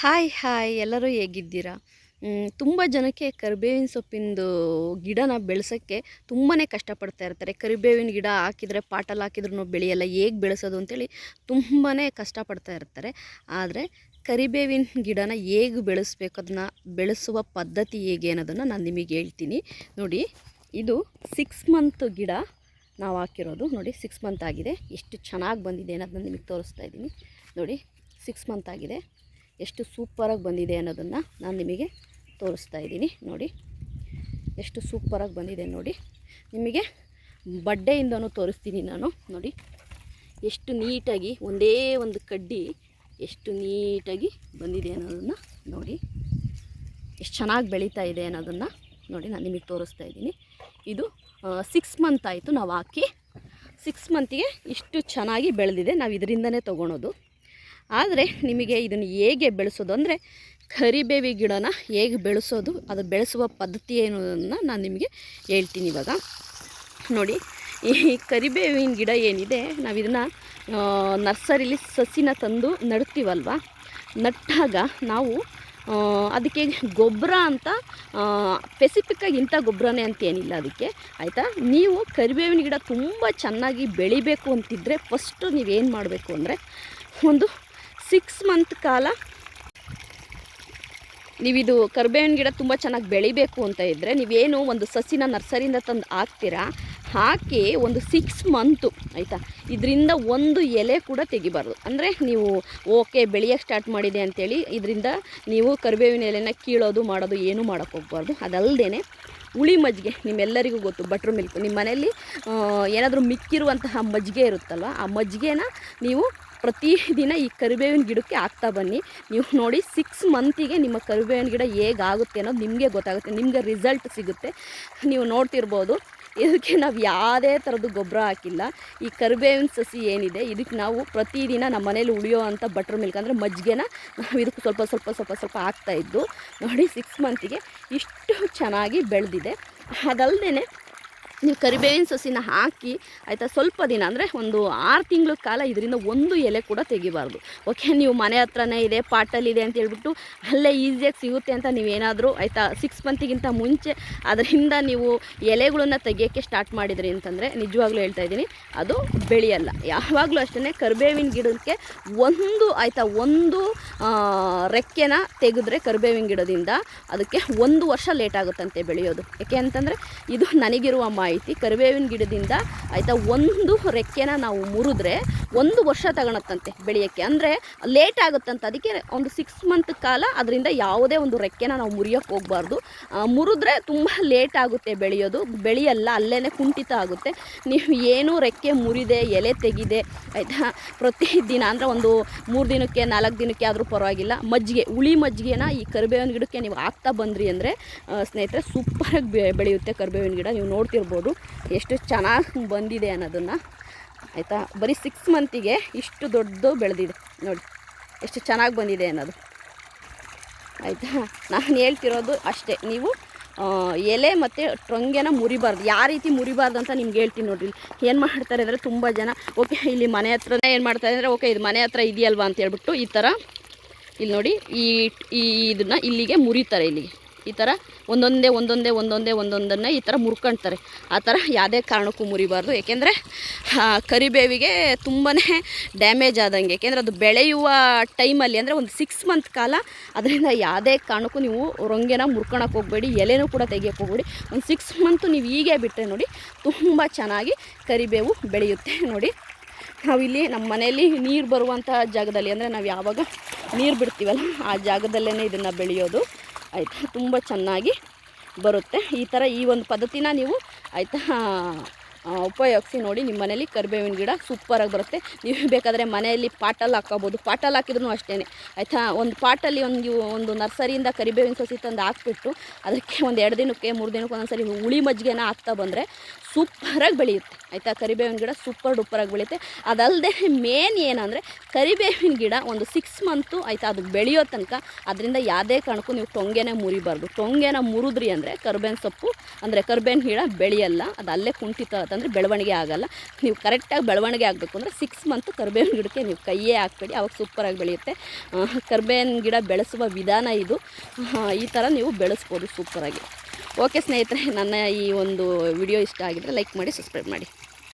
Hi hi, ಎಲ್ಲರೂ ಹೇಗಿದ್ದೀರಾ? ತುಂಬ ಜನಕ್ಕೆ ಕರಿಬೇವಿನ ಸೊಪ್ಪಿಂದು ಗಿಡನ ಬೆಳೆಸೋಕ್ಕೆ ತುಂಬಾ ಕಷ್ಟಪಡ್ತಾ ಇರ್ತಾರೆ. ಕರಿಬೇವಿನ ಗಿಡ ಹಾಕಿದರೆ ಪಾಟಲ್ಲಿ ಹಾಕಿದ್ರೂ ಬೆಳೆಯಲ್ಲ, ಹೇಗೆ ಬೆಳೆಸೋದು ಅಂತೇಳಿ ತುಂಬಾ ಕಷ್ಟಪಡ್ತಾ ಇರ್ತಾರೆ. ಆದರೆ ಕರಿಬೇವಿನ ಗಿಡನ ಹೇಗೆ ಬೆಳೆಸ್ಬೇಕು, ಅದನ್ನ ಬೆಳೆಸುವ ಪದ್ಧತಿ ಹೇಗೆ ಅನ್ನೋದನ್ನು ನಾನು ನಿಮಗೆ ಹೇಳ್ತೀನಿ. ನೋಡಿ, ಇದು ಸಿಕ್ಸ್ ಮಂತ್ ಗಿಡ ನಾವು ಹಾಕಿರೋದು. ನೋಡಿ ಸಿಕ್ಸ್ ಮಂತ್ ಆಗಿದೆ. ಎಷ್ಟು ಚೆನ್ನಾಗಿ ಬಂದಿದೆ ಅನ್ನೋದನ್ನ ನಿಮಗೆ ತೋರಿಸ್ತಾ ಇದ್ದೀನಿ. ನೋಡಿ ಸಿಕ್ಸ್ ಮಂತ್ ಆಗಿದೆ. ಎಷ್ಟು ಸೂಪರಾಗಿ ಬಂದಿದೆ ಅನ್ನೋದನ್ನು ನಾನು ನಿಮಗೆ ತೋರಿಸ್ತಾ ಇದ್ದೀನಿ ನೋಡಿ. ಎಷ್ಟು ಸೂಪರಾಗಿ ಬಂದಿದೆ ನೋಡಿ. ನಿಮಗೆ ಬಡ್ಡೆಯಿಂದನೂ ತೋರಿಸ್ತೀನಿ ನಾನು ನೋಡಿ. ಎಷ್ಟು ನೀಟಾಗಿ ಒಂದೇ ಒಂದು ಕಡ್ಡಿ ಎಷ್ಟು ನೀಟಾಗಿ ಬಂದಿದೆ ಅನ್ನೋದನ್ನು ನೋಡಿ. ಎಷ್ಟು ಚೆನ್ನಾಗಿ ಬೆಳೀತಾ ಇದೆ ಅನ್ನೋದನ್ನು ನೋಡಿ ನಾನು ನಿಮಗೆ ತೋರಿಸ್ತಾ ಇದ್ದೀನಿ. ಇದು ಸಿಕ್ಸ್ ಮಂತ್ ಆಯಿತು ನಾವು ಹಾಕಿ ಸಿಕ್ಸ್ ಮಂತಿಗೆ ಇಷ್ಟು ಚೆನ್ನಾಗಿ ಬೆಳೆದಿದೆ. ನಾವು ಇದರಿಂದನೇ ತೊಗೊಳೋದು. ಆದರೆ ನಿಮಗೆ ಇದನ್ನು ಹೇಗೆ ಬೆಳೆಸೋದು ಅಂದರೆ ಕರಿಬೇವಿ ಗಿಡನ ಹೇಗೆ ಬೆಳೆಸೋದು, ಅದು ಬೆಳೆಸುವ ಪದ್ಧತಿ ಏನು ಅನ್ನೋದನ್ನು ನಾನು ನಿಮಗೆ ಹೇಳ್ತೀನಿ ಇವಾಗ. ನೋಡಿ, ಈ ಕರಿಬೇವಿನ ಗಿಡ ಏನಿದೆ ನಾವು ಇದನ್ನು ನರ್ಸರಿಲಿ ಸಸಿನ ತಂದು ನಡ್ತೀವಲ್ವ? ನಟ್ಟಾಗ ನಾವು ಅದಕ್ಕೆ ಗೊಬ್ಬರ ಅಂತ ಸ್ಪೆಸಿಫಿಕ್ಕಾಗಿ ಇಂಥ ಗೊಬ್ಬರನೇ ಅಂತ ಏನಿಲ್ಲ ಅದಕ್ಕೆ, ಆಯಿತಾ? ನೀವು ಕರಿಬೇವಿನ ಗಿಡ ತುಂಬ ಚೆನ್ನಾಗಿ ಬೆಳಿಬೇಕು ಅಂತಿದ್ದರೆ ಫಸ್ಟು ನೀವೇನು ಮಾಡಬೇಕು ಅಂದರೆ, ಒಂದು ಸಿಕ್ಸ್ ಮಂತ್ ಕಾಲ ನೀವಿದು ಕರ್ಬೇವಿನ ಗಿಡ ತುಂಬ ಚೆನ್ನಾಗಿ ಬೆಳಿಬೇಕು ಅಂತ ಇದ್ದರೆ ನೀವೇನು ಒಂದು ಸಸಿನ ನರ್ಸರಿಯಿಂದ ತಂದು ಹಾಕ್ತೀರಾ? ಹಾಕಿ ಒಂದು ಸಿಕ್ಸ್ ಮಂತು, ಆಯಿತಾ? ಇದರಿಂದ ಒಂದು ಎಲೆ ಕೂಡ ತೆಗಿಬಾರ್ದು. ಅಂದರೆ ನೀವು, ಓಕೆ ಬೆಳೆಯೋಕ್ಕೆ ಸ್ಟಾರ್ಟ್ ಮಾಡಿದೆ ಅಂತೇಳಿ ಇದರಿಂದ ನೀವು ಕರಿಬೇವಿನ ಎಲೆನ ಕೀಳೋದು ಮಾಡೋದು ಏನೂ ಮಾಡೋಕ್ಕೆ ಹೋಗ್ಬಾರ್ದು. ಅದಲ್ಲದೆ ಹುಳಿ ಮಜ್ಜಿಗೆ, ನಿಮ್ಮೆಲ್ಲರಿಗೂ ಗೊತ್ತು, ಬಟ್ರ್ ಮಿಲ್ಕ್. ನಿಮ್ಮ ಮನೆಯಲ್ಲಿ ಏನಾದರೂ ಮಿಕ್ಕಿರುವಂತಹ ಮಜ್ಜಿಗೆ ಇರುತ್ತಲ್ವ, ಆ ಮಜ್ಜಿಗೆನ ನೀವು ಪ್ರತಿದಿನ ಈ ಕರಿಬೇವಿನ ಗಿಡಕ್ಕೆ ಹಾಕ್ತಾ ಬನ್ನಿ. ನೀವು ನೋಡಿ ಸಿಕ್ಸ್ ಮಂತಿಗೆ ನಿಮ್ಮ ಕರಿಬೇವಿನ ಗಿಡ ಹೇಗಾಗುತ್ತೆ ಅನ್ನೋದು ನಿಮಗೆ ಗೊತ್ತಾಗುತ್ತೆ. ನಿಮಗೆ ರಿಸಲ್ಟ್ ಸಿಗುತ್ತೆ. ನೀವು ನೋಡ್ತಿರ್ಬೋದು. ಇದಕ್ಕೆ ನಾವು ಯಾವುದೇ ಥರದ್ದು ಗೊಬ್ಬರ ಹಾಕಿಲ್ಲ. ಈ ಕರಿಬೇವಿನ ಸಸಿ ಏನಿದೆ, ಇದಕ್ಕೆ ನಾವು ಪ್ರತಿದಿನ ನಮ್ಮ ಮನೇಲಿ ಉಳಿಯೋ ಅಂಥ ಬಟರ್ ಮಿಲ್ಕ್ ಅಂದರೆ ಮಜ್ಜಿಗೆನ ನಾವು ಇದಕ್ಕೆ ಸ್ವಲ್ಪ ಸ್ವಲ್ಪ ಸ್ವಲ್ಪ ಸ್ವಲ್ಪ ಹಾಕ್ತಾ ಇದ್ದು ನೋಡಿ ಸಿಕ್ಸ್ ಮಂತಿಗೆ ಇಷ್ಟು ಚೆನ್ನಾಗಿ ಬೆಳೆದಿದೆ. ಅದಲ್ಲದೆ ನೀವು ಕರಿಬೇವಿನ ಸಸಿನ ಹಾಕಿ ಆಯಿತಾ ಸ್ವಲ್ಪ ದಿನ ಅಂದರೆ ಒಂದು ಆರು ತಿಂಗಳ ಕಾಲ ಇದರಿಂದ ಒಂದು ಎಲೆ ಕೂಡ ತೆಗಿಬಾರ್ದು. ಓಕೆ, ನೀವು ಮನೆ ಹತ್ರನೇ ಇದೆ, ಪಾಟಲ್ಲಿದೆ ಅಂತ ಹೇಳ್ಬಿಟ್ಟು ಅಲ್ಲೇ ಈಸಿಯಾಗಿ ಸಿಗುತ್ತೆ ಅಂತ ನೀವೇನಾದರೂ ಆಯಿತಾ ಸಿಕ್ಸ್ ಮಂತಿಗಿಂತ ಮುಂಚೆ ಅದರಿಂದ ನೀವು ಎಲೆಗಳನ್ನ ತೆಗಿಯೋಕ್ಕೆ ಸ್ಟಾರ್ಟ್ ಮಾಡಿದ್ರಿ ಅಂತಂದರೆ ನಿಜವಾಗ್ಲೂ ಹೇಳ್ತಾ ಇದ್ದೀನಿ, ಅದು ಬೆಳೆಯಲ್ಲ. ಯಾವಾಗಲೂ ಅಷ್ಟೇ ಕರಿಬೇವಿನ ಗಿಡಕ್ಕೆ ಒಂದು ಆಯಿತಾ ಒಂದು ರೆಕ್ಕೆನ ತೆಗೆದ್ರೆ ಕರಿಬೇವಿನ ಗಿಡದಿಂದ ಅದಕ್ಕೆ ಒಂದು ವರ್ಷ ಲೇಟ್ ಆಗುತ್ತಂತೆ ಬೆಳೆಯೋದು. ಯಾಕೆ ಅಂತಂದರೆ ಇದು ನನಗಿರುವ ಮಾಹಿತಿ. ಕರಿಬೇವಿನ ಗಿಡದಿಂದ ಆಯಿತಾ ಒಂದು ರೆಕ್ಕೆನ ನಾವು ಮುರಿದ್ರೆ ಒಂದು ವರ್ಷ ತಗೊಳತ್ತಂತೆ ಬೆಳೆಯೋಕ್ಕೆ. ಅಂದರೆ ಲೇಟ್ ಆಗುತ್ತಂತೆ. ಅದಕ್ಕೆ ಒಂದು ಸಿಕ್ಸ್ ಮಂತ್ ಕಾಲ ಅದರಿಂದ ಯಾವುದೇ ಒಂದು ರೆಕ್ಕೆನ ನಾವು ಮುರಿಯೋಕ್ಕೆ ಹೋಗಬಾರ್ದು. ಮುರಿದ್ರೆ ತುಂಬ ಲೇಟ್ ಆಗುತ್ತೆ ಬೆಳೆಯೋದು. ಬೆಳೆಯಲ್ಲ ಅಲ್ಲೇ ಕುಂಠಿತ ಆಗುತ್ತೆ. ನೀವು ಏನೂ ರೆಕ್ಕೆ ಮುರಿದೆ, ಎಲೆ ತೆಗಿದೆ, ಆಯಿತಾ ಪ್ರತಿದಿನ ಅಂದರೆ ಒಂದು ಮೂರು ದಿನಕ್ಕೆ, ನಾಲ್ಕು ದಿನಕ್ಕೆ ಆದರೂ ಪರವಾಗಿಲ್ಲ. ಮಜ್ಜಿಗೆ, ಹುಳಿ ಮಜ್ಜಿಗೆನ ಈ ಕರಿಬೇವಿನ ಗಿಡಕ್ಕೆ ನೀವು ಹಾಕ್ತಾ ಬಂದ್ರಿ ಅಂದರೆ ಸ್ನೇಹಿತರೆ ಸೂಪರಾಗಿ ಬೆಳೆಯುತ್ತೆ ಕರಿಬೇವಿನ ಗಿಡ. ನೀವು ನೋಡ್ತಿರ್ಬೋದು ಎಷ್ಟು ಚೆನ್ನಾಗಿ ಬಂದಿದೆ ಅನ್ನೋದನ್ನು. ಆಯಿತಾ? ಬರೀ ಸಿಕ್ಸ್ ಮಂತಿಗೆ ಇಷ್ಟು ದೊಡ್ಡದು ಬೆಳೆದಿದೆ. ನೋಡಿ, ಎಷ್ಟು ಚೆನ್ನಾಗಿ ಬಂದಿದೆ ಅನ್ನೋದು. ಆಯಿತಾ? ನಾನು ಹೇಳ್ತಿರೋದು ಅಷ್ಟೇ. ನೀವು ಎಲೆ ಮತ್ತು ಟೊಂಗೆನ ಮುರಿಬಾರ್ದು. ಯಾವ ರೀತಿ ಮುರಿಬಾರ್ದು ಅಂತ ನಿಮ್ಗೆ ಹೇಳ್ತೀನಿ ನೋಡ್ರಿ. ಏನು ಮಾಡ್ತಾರೆ ಅಂದರೆ ತುಂಬ ಜನ, ಓಕೆ, ಇಲ್ಲಿ ಮನೆ ಹತ್ರನೇ ಏನು ಮಾಡ್ತಾರೆ? ಅಂದರೆ, ಓಕೆ, ಇದು ಮನೆ ಹತ್ರ ಇದೆಯಲ್ವಾ? ಅಂತ ಹೇಳ್ಬಿಟ್ಟು ಈ ಥರ ಇಲ್ಲಿ ನೋಡಿ, ಈ ಈ ಇದನ್ನು ಇಲ್ಲಿಗೆ ಮುರಿತಾರೆ ಇಲ್ಲಿಗೆ. ಈ ಥರ ಒಂದೊಂದೇ ಒಂದೊಂದೇ ಒಂದೊಂದೇ, ಒಂದೊಂದನ್ನು ಈ ಥರ ಮುರ್ಕೊಳ್ತಾರೆ ಆ ಥರ ಯಾವುದೇ ಕಾರಣಕ್ಕೂ ಮುರಿಬಾರ್ದು. ಏಕೆಂದರೆ ಕರಿಬೇವಿಗೆ ತುಂಬಾ ಡ್ಯಾಮೇಜ್ ಆದಂಗೆ. ಏಕೆಂದರೆ ಅದು ಬೆಳೆಯುವ ಟೈಮಲ್ಲಿ ಅಂದರೆ ಒಂದು ಸಿಕ್ಸ್ ಮಂತ್ ಕಾಲ, ಅದರಿಂದ ಯಾವುದೇ ಕಾರಣಕ್ಕೂ ನೀವು ರೊಂಗೆನ ಮುರ್ಕೊಳಕ್ಕೆ ಹೋಗಬೇಡಿ, ಎಲೆನೂ ಕೂಡ ತೆಗಿಯೋಕ್ಕೆ ಹೋಗಬೇಡಿ. ಒಂದು ಸಿಕ್ಸ್ ಮಂತು ನೀವು ಹೀಗೆ ಬಿಟ್ಟರೆ ನೋಡಿ, ತುಂಬ ಚೆನ್ನಾಗಿ ಕರಿಬೇವು ಬೆಳೆಯುತ್ತೆ. ನೋಡಿ, ನಾವಿಲ್ಲಿ ನಮ್ಮ ಮನೆಯಲ್ಲಿ ನೀರು ಬರುವಂಥ ಜಾಗದಲ್ಲಿ, ಅಂದರೆ ನಾವು ಯಾವಾಗ ನೀರು ಬಿಡ್ತೀವಲ್ಲ, ಆ ಜಾಗದಲ್ಲೇ ಇದನ್ನು ಬೆಳೆಯೋದು, ಆಯಿತಾ? ತುಂಬ ಚೆನ್ನಾಗಿ ಬರುತ್ತೆ. ಈ ಥರ ಈ ಒಂದು ಪದ್ಧತಿನ ನೀವು, ಆಯಿತಾ ಉಪಯೋಗಿಸಿ ನೋಡಿ ನಿಮ್ಮ ಮನೇಲಿ ಕರಿಬೇವಿನ ಗಿಡ ಸೂಪರಾಗಿ ಬರುತ್ತೆ. ನೀವು ಬೇಕಾದರೆ ಮನೆಯಲ್ಲಿ ಪಾಟಲ್ಲಿ ಹಾಕ್ಕೋಬೋದು ಪಾಟಲ್ಲಿ ಹಾಕಿದ್ರೂ ಅಷ್ಟೇ ಆಯಿತಾ? ಒಂದು ಪಾಟಲ್ಲಿ ಒಂದು ಒಂದು ನರ್ಸರಿಯಿಂದ ಕರಿಬೇವಿನ ಸಸಿ ತಂದು ಹಾಕ್ಬಿಟ್ಟು, ಅದಕ್ಕೆ ಒಂದು ಎರಡು ದಿನಕ್ಕೆ, ಮೂರು ದಿನಕ್ಕೆ ಒಂದೊಂದು ಸರಿ ಹುಳಿ ಮಜ್ಜಿಗೆನ ಹಾಕ್ತಾ ಬಂದರೆ ಸೂಪರಾಗಿ ಬೆಳೆಯುತ್ತೆ. ಆಯಿತಾ? ಕರಿಬೇವಿನ ಗಿಡ ಸೂಪರ್ ಡೂಪರಾಗಿ ಬೆಳೆಯುತ್ತೆ. ಅದಲ್ಲದೆ ಮೇನ್ ಏನಂದರೆ ಕರಿಬೇವಿನ ಗಿಡ ಒಂದು ಸಿಕ್ಸ್ ಮಂತು ಆಯಿತಾ ಅದು ಬೆಳೆಯೋ ತನಕ ಅದರಿಂದ ಯಾವುದೇ ಕಾರಣಕ್ಕೂ ನೀವು ಟೊಂಗೆನೇ ಮುರಿಬಾರ್ದು. ಟೊಂಗೆನ ಮುರಿದ್ರಿ ಅಂದರೆ ಕರ್ಬೇವಿನ ಸೊಪ್ಪು, ಅಂದರೆ ಕರ್ಬೇವಿನ ಗಿಡ ಬೆಳೆಯಲ್ಲ. ಅದು ಅಲ್ಲೇ ಕುಂಠಿತ ಅಂತಂದರೆ ಬೆಳವಣಿಗೆ ಆಗಲ್ಲ. ನೀವು ಕರೆಕ್ಟಾಗಿ ಬೆಳವಣಿಗೆ ಆಗಬೇಕು ಅಂದರೆ ಸಿಕ್ಸ್ ಮಂತು ಕರ್ಬೇವಿನ ಗಿಡಕ್ಕೆ ನೀವು ಕೈಯೇ ಹಾಕ್ಬೇಡಿ. ಅವಾಗ ಸೂಪರಾಗಿ ಬೆಳೆಯುತ್ತೆ. ಕರ್ಬೇವಿನ ಗಿಡ ಬೆಳೆಸುವ ವಿಧಾನ ಇದು. ಈ ಥರ ನೀವು ಬೆಳೆಸ್ಬೋದು ಸೂಪರಾಗಿ. ಓಕೆ ಸ್ನೇಹಿತರೆ ನನ್ನ ಈ ಒಂದು ವಿಡಿಯೋ ಇಷ್ಟ ಆಗಿದ್ರೆ ಲೈಕ್ ಮಾಡಿ ಸಬ್ಸ್ಕ್ರೈಬ್ ಮಾಡಿ.